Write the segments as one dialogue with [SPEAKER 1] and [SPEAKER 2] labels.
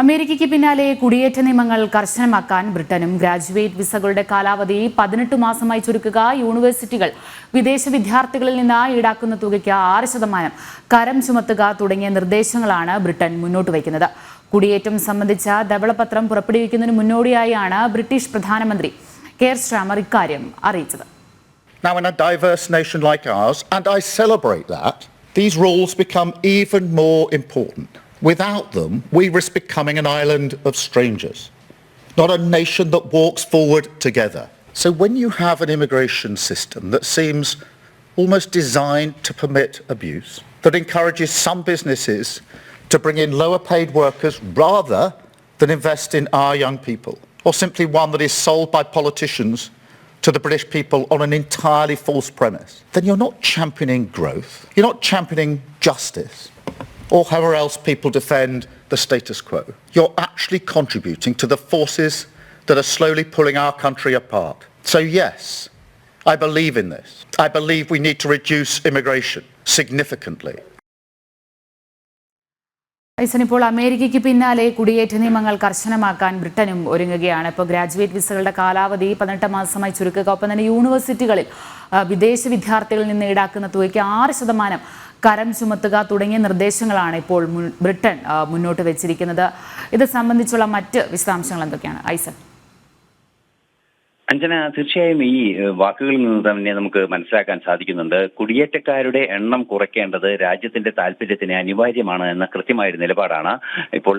[SPEAKER 1] അമേരിക്കയ്ക്ക് പിന്നാലെ കുടിയേറ്റ നിയമങ്ങൾ കർശനമാക്കാൻ ബ്രിട്ടനും ഗ്രാജുവേറ്റ് വിസകളുടെ കാലാവധി പതിനെട്ട് മാസമായി ചുരുക്കുക. യൂണിവേഴ്സിറ്റികൾ വിദേശ വിദ്യാർത്ഥികളിൽ നിന്ന് ഈടാക്കുന്ന തുകയ്ക്ക് ആറ് ശതമാനം കരം ചുമത്തുക തുടങ്ങിയ നിർദ്ദേശങ്ങളാണ് ബ്രിട്ടൻ മുന്നോട്ട് വയ്ക്കുന്നത്. കുടിയേറ്റം സംബന്ധിച്ച ധവളപത്രം പുറപ്പെടുവിക്കുന്നതിന് മുന്നോടിയായാണ് ബ്രിട്ടീഷ് പ്രധാനമന്ത്രി കെയർ സ്ട്രാമർ ഇക്കാര്യം അറിയിച്ചത്.
[SPEAKER 2] Now, in a diverse nation like ours, and I celebrate that, these rules become even more important. Without them, we risk becoming an island of strangers, not a nation that walks forward together. So when you have an immigration system that seems almost designed to permit abuse, that encourages some businesses to bring in lower paid workers rather than invest in our young people, or simply one that is sold by politicians to the British people on an entirely false premise, then you're not championing growth, you're not championing justice, or however else people defend the status quo. You're actually contributing to the forces that are slowly pulling our country apart. So yes, I believe in this. I believe we need to reduce immigration significantly.
[SPEAKER 1] ഐസൻ ഇപ്പോൾ അമേരിക്കയ്ക്ക് പിന്നാലെ കുടിയേറ്റ നിയമങ്ങൾ കർശനമാക്കാൻ ബ്രിട്ടനും ഒരുങ്ങുകയാണ്. ഇപ്പോൾ graduate വിസകളുടെ കാലാവധി പതിനെട്ട് മാസമായി ചുരുക്കുക. ഒപ്പം തന്നെ യൂണിവേഴ്സിറ്റികളിൽ വിദേശ വിദ്യാർത്ഥികളിൽ നിന്ന് ഈടാക്കുന്ന തുകയ്ക്ക് ആറ് ശതമാനം കരം ചുമത്തുക തുടങ്ങിയ നിർദ്ദേശങ്ങളാണ് ഇപ്പോൾ ബ്രിട്ടൻ മുന്നോട്ട് വെച്ചിരിക്കുന്നത്. ഇത് സംബന്ധിച്ചുള്ള മറ്റ് വിശദാംശങ്ങൾ എന്തൊക്കെയാണ്? ഐസൻ
[SPEAKER 3] അഞ്ജന തീർച്ചയായും ഈ വാക്കുകളിൽ നിന്ന് തന്നെ നമുക്ക് മനസ്സിലാക്കാൻ സാധിക്കുന്നുണ്ട്. കുടിയേറ്റക്കാരുടെ എണ്ണം കുറയ്ക്കേണ്ടത് രാജ്യത്തിന്റെ താല്പര്യത്തിന് അനിവാര്യമാണ് എന്ന കൃത്യമായൊരു നിലപാടാണ് ഇപ്പോൾ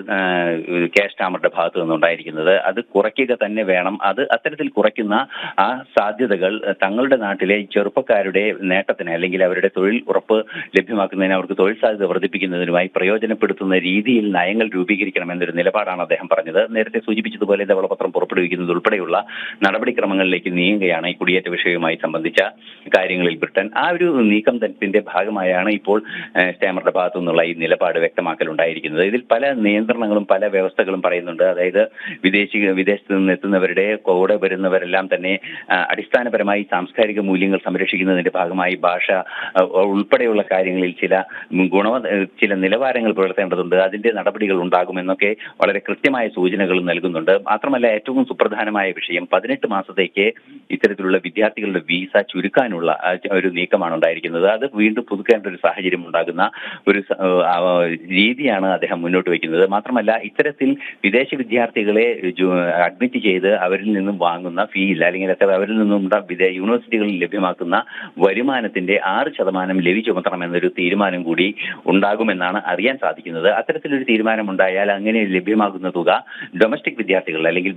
[SPEAKER 3] കെ. സ്റ്റാമറുടെ ഭാഗത്തു നിന്നുണ്ടായിരിക്കുന്നത്. അത് കുറയ്ക്കുക തന്നെ വേണം. അത് അത്തരത്തിൽ കുറയ്ക്കുന്ന ആ സാധ്യതകൾ തങ്ങളുടെ നാട്ടിലെ ചെറുപ്പക്കാരുടെ നേട്ടത്തിന് അല്ലെങ്കിൽ അവരുടെ തൊഴിൽ ഉറപ്പ് ലഭ്യമാക്കുന്നതിന് അവർക്ക് തൊഴിൽ സാധ്യത വർദ്ധിപ്പിക്കുന്നതിനുമായി പ്രയോജനപ്പെടുത്തുന്ന രീതിയിൽ നയങ്ങൾ രൂപീകരിക്കണം എന്നൊരു നിലപാടാണ് അദ്ദേഹം പറഞ്ഞത്. നേരത്തെ സൂചിപ്പിച്ചതുപോലെ ധവളപത്രം പുറപ്പെടുവിക്കുന്നത് ഉൾപ്പെടെയുള്ള നടപടിക്രമങ്ങളിലേക്ക് നീങ്ങുകയാണ് ഈ കുടിയേറ്റ വിഷയവുമായി സംബന്ധിച്ച കാര്യങ്ങളിൽ ബ്രിട്ടൻ. ആ ഒരു നീക്കം തന്നെ ഭാഗമായാണ് ഇപ്പോൾ സ്റ്റാമറുടെ ഭാഗത്തു നിന്നുള്ള ഈ നിലപാട് വ്യക്തമാക്കലുണ്ടായിരിക്കുന്നത്. ഇതിൽ പല നിയന്ത്രണങ്ങളും പല വ്യവസ്ഥകളും പറയുന്നുണ്ട്. അതായത് വിദേശി വിദേശത്ത് നിന്ന് എത്തുന്നവരുടെ കൂടെ വരുന്നവരെല്ലാം തന്നെ അടിസ്ഥാനപരമായി സാംസ്കാരിക മൂല്യങ്ങൾ സംരക്ഷിക്കുന്നതിന്റെ ഭാഗമായി ഭാഷ ഉൾപ്പെടെയുള്ള കാര്യങ്ങളിൽ ചില ഗുണ ചില നിലവാരങ്ങൾ പുലർത്തേണ്ടതുണ്ട്. അതിന്റെ നടപടികൾ ഉണ്ടാകുമെന്നൊക്കെ വളരെ കൃത്യമായ സൂചനകൾ നൽകുന്നുണ്ട്. മാത്രമല്ല ഏറ്റവും സുപ്രധാനമായ വിഷയം പതിനെട്ട് മാസത്തേക്ക് ഇത്തരത്തിലുള്ള വിദ്യാർത്ഥികളുടെ വിസ ചുരുക്കാനുള്ള ഒരു നീക്കമാണ് ഉണ്ടായിരിക്കുന്നത്. അത് വീണ്ടും പുതുക്കേണ്ട ഒരു സാഹചര്യം ഉണ്ടാകുന്ന ഒരു രീതിയാണ് അദ്ദേഹം മുന്നോട്ട് വയ്ക്കുന്നത്. മാത്രമല്ല ഇത്തരത്തിൽ വിദേശ വിദ്യാർത്ഥികളെ അഡ്മിറ്റ് ചെയ്ത് അവരിൽ നിന്നും വാങ്ങുന്ന ഫീൽ അല്ലെങ്കിൽ അത്ര അവരിൽ നിന്നും യൂണിവേഴ്സിറ്റികളിൽ ലഭ്യമാക്കുന്ന വരുമാനത്തിന്റെ ആറ് ശതമാനം ലവി ചുമത്തണമെന്നൊരു തീരുമാനം കൂടി ഉണ്ടാകുമെന്നാണ് അറിയാൻ സാധിക്കുന്നത്. അത്തരത്തിലൊരു തീരുമാനം ഉണ്ടായാൽ അങ്ങനെ ലഭ്യമാകുന്ന തുക ഡൊമസ്റ്റിക് വിദ്യാർത്ഥികളുടെ അല്ലെങ്കിൽ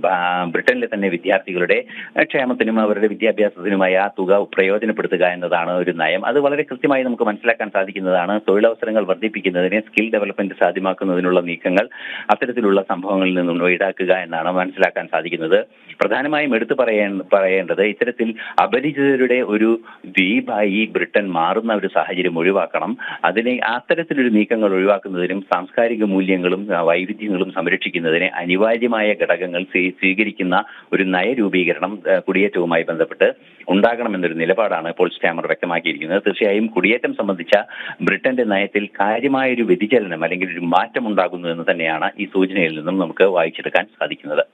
[SPEAKER 3] ബ്രിട്ടനിലെ തന്നെ വിദ്യാർത്ഥികളുടെ ക്ഷേമത്തിനും അവരുടെ വിദ്യാഭ്യാസത്തിനുമായി ആ തുക പ്രയോജനപ്പെടുത്തുക എന്നതാണ് ഒരു നയം. അത് വളരെ കൃത്യമായി നമുക്ക് മനസ്സിലാക്കാൻ സാധിക്കുന്നതാണ്. തൊഴിലവസരങ്ങൾ വർദ്ധിപ്പിക്കുന്നതിന് സ്കിൽ ഡെവലപ്മെന്റ് സാധ്യമാക്കുന്നതിനുള്ള നീക്കങ്ങൾ അത്തരത്തിലുള്ള സംഭവങ്ങളിൽ നിന്നും ഈടാക്കുക എന്നാണ് മനസ്സിലാക്കാൻ സാധിക്കുന്നത്. പ്രധാനമായും എടുത്തു പറയേ പറയേണ്ടത് ഇത്തരത്തിൽ അപരിചിതരുടെ ഒരു ദ്വീപായി ബ്രിട്ടൻ മാറുന്ന ഒരു സാഹചര്യം ഒഴിവാക്കണം. അതിനെ അത്തരത്തിലൊരു നീക്കങ്ങൾ ഒഴിവാക്കുന്നതിനും സാംസ്കാരിക മൂല്യങ്ങളും വൈവിധ്യങ്ങളും സംരക്ഷിക്കുന്നതിന് അനിവാര്യമായ ഘടകങ്ങൾ സ്വീ- സ്വീകരിക്കുന്ന ഒരു നയരൂപീകരണം ആ, കുടിയേറ്റവുമായി ബന്ധപ്പെട്ട് ഉണ്ടാകണമെന്നൊരു നിലപാടാണ് ഇപ്പോൾ സ്റ്റാമർ വ്യക്തമാക്കിയിരിക്കുന്നത്. തീർച്ചയായും കുടിയേറ്റം സംബന്ധിച്ച ബ്രിട്ടന്റെ നയത്തിൽ കാര്യമായ ഒരു വ്യതിചലനം അല്ലെങ്കിൽ ഒരു മാറ്റം ഉണ്ടാകുന്നു എന്ന് തന്നെയാണ് ഈ സൂചനയിൽ നിന്നും നമുക്ക് വായിച്ചെടുക്കാൻ സാധിക്കുന്നത്.